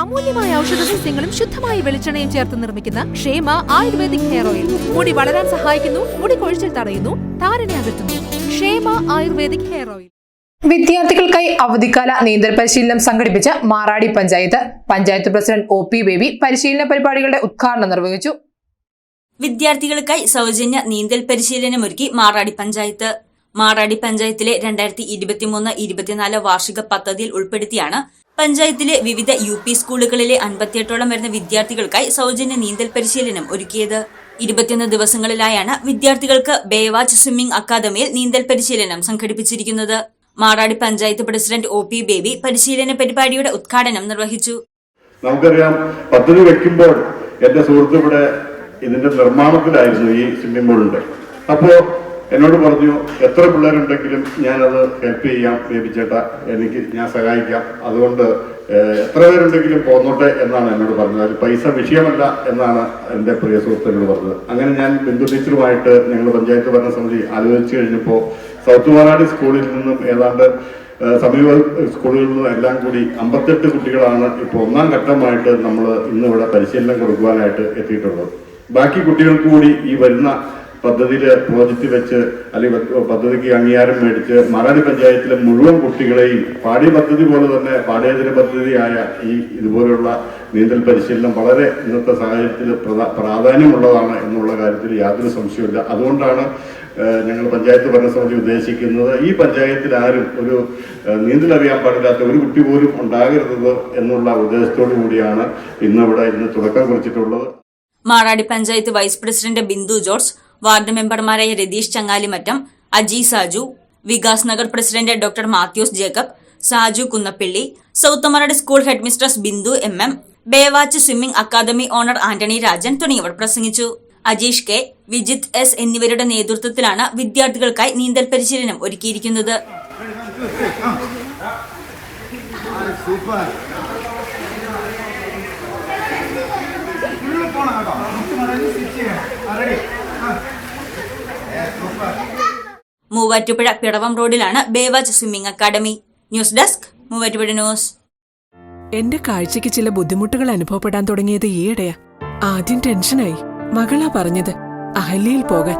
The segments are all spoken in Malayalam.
അമൂല്യമായ ഔഷധ സസ്യങ്ങളും ശുദ്ധമായ വെളിച്ചെണ്ണയും ചേർത്ത് നിർമ്മിക്കുന്ന ക്ഷേമ ആയുർവേദിക് ഹെയർ ഓയിൽ. മുടി വളരാൻ സഹായിക്കുന്നു മുടി കൊഴിച്ചിൽ തടയുന്നു താരനെ അകറ്റുന്നു. ക്ഷേമ ആയുർവേദിക് ഹെയർ ഓയിൽ. വിദ്യാർത്ഥികൾക്കായി അവധിക്കാല നീന്തൽ പരിശീലനം സംഘടിപ്പിച്ച Maradi panchayat panchayat president O P Baby പരിശീലന പരിപാടികളുടെ ഉദ്ഘാടനം നിർവഹിച്ചു. വിദ്യാർത്ഥികൾക്കായി സൗജന്യ നീന്തൽ പരിശീലനമൊരുക്കി മാറാടി പഞ്ചായത്ത്. മാറാടി പഞ്ചായത്തിലെ രണ്ടായിരത്തി ഇരുപത്തിമൂന്ന് ഇരുപത്തിനാല് വാർഷിക പദ്ധതിയിൽ ഉൾപ്പെടുത്തിയാണ് പഞ്ചായത്തിലെ വിവിധ യു പി സ്കൂളുകളിലെ അൻപത്തിയെട്ടോളം വരുന്ന വിദ്യാർത്ഥികൾക്കായി സൗജന്യ നീന്തൽ പരിശീലനം ഒരുക്കിയത്. ഇരുപത്തിയൊന്ന് ദിവസങ്ങളിലായാണ് വിദ്യാർത്ഥികൾക്ക് ബേവാച്ച് സ്വിമ്മിംഗ് അക്കാദമിയിൽ നീന്തൽ പരിശീലനം സംഘടിപ്പിച്ചിരിക്കുന്നത്. Maradi panchayat president O P Baby പരിശീലന പരിപാടിയുടെ ഉദ്ഘാടനം നിർവഹിച്ചു. നമുക്കറിയാം പദ്ധതി വെക്കുമ്പോൾ എന്റെ സുഹൃത്ത് ഇതിന്റെ നിർമ്മാണത്തിലായിരുന്നു ഈ സ്വിമ്മിംഗ് പൂളിന്റെ അപ്പോ എന്നോട് പറഞ്ഞു എത്ര പിള്ളേരുണ്ടെങ്കിലും ഞാനത് ഹെൽപ്പ് ചെയ്യാം ബേബി ചേട്ടാ എനിക്ക് ഞാൻ സഹായിക്കാം. അതുകൊണ്ട് എത്ര പേരുണ്ടെങ്കിലും പോന്നോട്ടെ എന്നാണ് എന്നോട് പറഞ്ഞത്. അത് പൈസ വിഷയമല്ല എന്നാണ് എന്റെ പ്രിയ സുഹൃത്ത് എന്നോട് പറഞ്ഞത്. അങ്ങനെ ഞാൻ ബിന്ദു ടീച്ചറുമായിട്ട് ഞങ്ങൾ പഞ്ചായത്ത് ഭരണസമിതി ആലോചിച്ച് കഴിഞ്ഞപ്പോൾ സൗത്ത് മാനാടി സ്കൂളിൽ നിന്നും ഏതാണ്ട് സമീപ സ്കൂളുകളിൽ നിന്നും എല്ലാം കൂടി അമ്പത്തെട്ട് കുട്ടികളാണ് ഇപ്പോൾ ഒന്നാം ഘട്ടമായിട്ട് നമ്മൾ ഇന്നിവിടെ പരിശീലനം കൊടുക്കുവാനായിട്ട് എത്തിയിട്ടുള്ളത്. ബാക്കി കുട്ടികൾക്ക് കൂടി ഈ വരുന്ന പദ്ധതിയിൽ പ്രോജക്റ്റ് വെച്ച് അല്ലെങ്കിൽ പദ്ധതിക്ക് അംഗീകാരം മേടിച്ച് മറാടി പഞ്ചായത്തിലെ മുഴുവൻ കുട്ടികളെയും പാഠ്യ പദ്ധതി പോലെ തന്നെ പാഠ്യേതര പദ്ധതിയായ ഈ ഇതുപോലുള്ള നീന്തൽ പരിശീലനം വളരെ ഇന്നത്തെ സാഹചര്യത്തിൽ പ്രാധാന്യമുള്ളതാണ് എന്നുള്ള കാര്യത്തിൽ യാതൊരു സംശയമില്ല അതുകൊണ്ടാണ് ഞങ്ങൾ പഞ്ചായത്ത് ഭരണസമിതി ഉദ്ദേശിക്കുന്നത് ഈ പഞ്ചായത്തിൽ ആരും ഒരു നീന്തൽ അറിയാൻ പാടില്ലാത്ത ഒരു കുട്ടി പോലും ഉണ്ടാകരുത് എന്നുള്ള ഉദ്ദേശത്തോടു കൂടിയാണ് ഇന്നിവിടെ ഇന്ന് തുടക്കം കുറിച്ചിട്ടുള്ളത്. Maradi panchayat vice president Bindu George ward മെമ്പർമാരായ Ratheesh Changalimattam Aji Saju Vikas Nagar president doctor Mathews Jacob Saju Kunnappilly south Maradi school headmistress Bindu M M Baywatch swimming academy owner Antony Rajan തുടങ്ങിയവർ പ്രസംഗിച്ചു അജീഷ് കെ വിജിത് എസ് എന്നിവരുടെ നേതൃത്വത്തിലാണ് വിദ്യാർത്ഥികൾക്കായി നീന്തൽ പരിശീലനം ഒരുക്കിയിരിക്കുന്നത് മൂവാറ്റുപുഴ പിടവം റോഡിലാണ് Baywatch swimming academy. News desk Muvattupuzha news. എന്റെ കാഴ്ചക്ക് ചില ബുദ്ധിമുട്ടുകൾ അനുഭവപ്പെടാൻ തുടങ്ങിയത് ഈയിടെയാ. ആദ്യം ടെൻഷനായി. മകളാ പറഞ്ഞത് അഹല്യയിൽ പോകാൻ.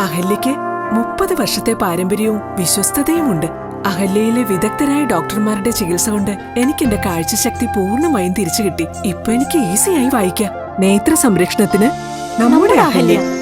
അഹല്യയ്ക്ക് മുപ്പത് വർഷത്തെ പാരമ്പര്യവും വിശ്വസ്തതയുമുണ്ട്. അഹല്യയിലെ വിദഗ്ധരായ ഡോക്ടർമാരുടെ ചികിത്സ കൊണ്ട് എനിക്ക് എന്റെ കാഴ്ചശക്തി പൂർണമായും തിരിച്ചു കിട്ടി ഇപ്പൊ എനിക്ക് ഈസിയായി വായിക്കാം. നേത്ര സംരക്ഷണത്തിന് നമ്മുടെ Ahalya.